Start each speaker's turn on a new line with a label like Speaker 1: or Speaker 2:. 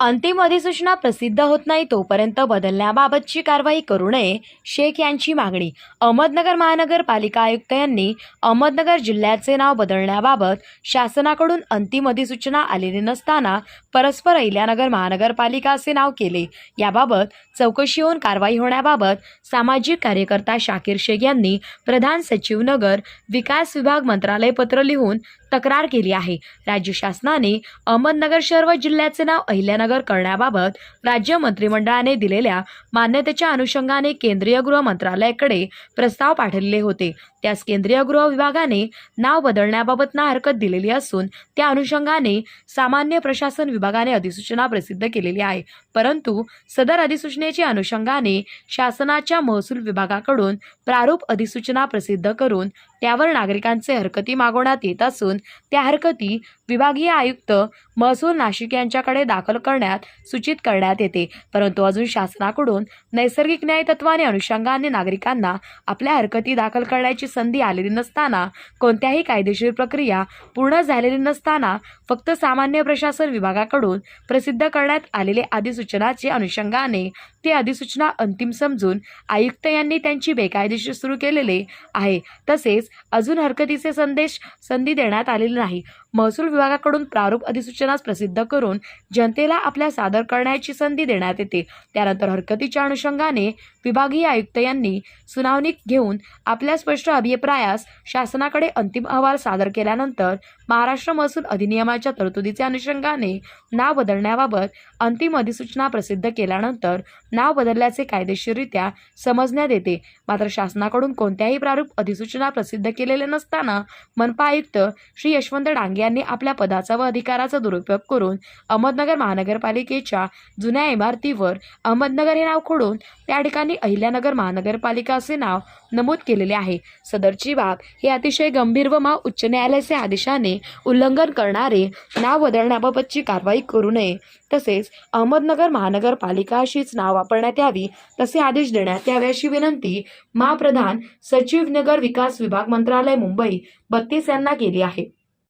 Speaker 1: अंतिम अधिसूचना प्रसिद्ध होत नाही तोपर्यंत बदलण्याबाबतची कारवाई करू नये शेख यांची मागणी. अहमदनगर महानगरपालिका आयुक्त यांनी अहमदनगर जिल्ह्याचे नाव बदलण्याबाबत शासनाकडून अंतिम अधिसूचना आलेली नसताना परस्पर अहिल्यानगर महानगरपालिका असे नाव केले. याबाबत चौकशी होऊन कारवाई होण्याबाबत सामाजिक कार्यकर्ता शाकीर शेख यांनी प्रधान सचिव नगर विकास विभाग मंत्रालय पत्र लिहून तक्रार केली आहे. राज्य शासनाने अहमदनगर शहर व जिल्ह्याचे नाव अहिल्यानगर करण्याबाबत राज्य मंत्रिमंडळाने दिलेल्या मान्यतेच्या अनुषंगाने केंद्रीय गृह मंत्रालयाकडे प्रस्ताव पाठवलेले होते. त्यास केंद्रीय गृह विभागाने नाव बदलण्याबाबत ना हरकत दिलेली असून त्या अनुषंगाने सामान्य प्रशासन विभागाने अधिसूचना प्रसिद्ध केलेली आहे. परंतु सदर अधिसूचनेच्या अनुषंगाने शासनाच्या महसूल विभागाकडून प्रारूप अधिसूचना प्रसिद्ध करून त्यावर नागरिकांचे हरकती मागवण्यात येत असून त्या हरकती विभागीय आयुक्त महसूल नाशिक यांच्याकडे दाखल करण्यात सूचित करण्यात येते. परंतु अजून शासनाकडून नैसर्गिक न्याय तत्वाने अनुषंगाने नागरिकांना आपल्या हरकती दाखल करण्याची संधी आलेली नसताना कोणत्याही कायदेशीर प्रक्रिया पूर्ण झालेली नसताना फक्त सामान्य प्रशासन विभागाकडून प्रसिद्ध करण्यात आलेले अधिसूचनाचे अनुषंगाने ते अधिसूचना अंतिम समजून आयुक्त यांनी त्यांची बेकायदेशीर सुरू केलेले आहे. तसेच अजून हरकतीचे संदेश संधी देण्यात आलेली नाही. महसूल विभागाकडून प्रारूप अधिसूचनास प्रसिद्ध करून जनतेला आपल्या सादर करण्याची संधी देण्यात येते. त्यानंतर हरकतीच्या अनुषंगाने विभागीय आयुक्त यांनी सुनावणी घेऊन आपल्या स्पष्ट अभिप्रायास शासनाकडे अंतिम अहवाल सादर केल्यानंतर महाराष्ट्र महसूल अधिनियमाच्या तरतुदीच्या अनुषंगाने नाव बदलण्याबाबत अंतिम अधिसूचना प्रसिद्ध केल्यानंतर नाव बदलल्याचे कायदेशीररित्या समजण्यात येते. मात्र शासनाकडून कोणत्याही प्रारूप अधिसूचना प्रसिद्ध केलेले नसताना मनपा आयुक्त श्री यशवंत डांगे यांनी आपल्या पदाचा व अधिकाराचा दुरुपयोग करून अहमदनगर महानगरपालिकेच्या जुन्या इमारतीवर अहमदनगर हे नाव खोडून त्या ठिकाणी अहिल्यानगर महानगरपालिका असे नाव नमूद केलेले आहे. सदरची बाब हे अतिशय गंभीर व मा उच्च न्यायालयाच्या आदेशाने उल्लंघन करणारे नाव बदलण्याबाबतची कारवाई करू नये. तसेच अहमदनगर महानगरपालिका अशीच नाव वापरण्यात यावी तसे आदेश देण्यात यावे अशी विनंती महाप्रधान सचिव नगर विकास विभाग मंत्रालय मुंबई बत्तीस यांना केली आहे.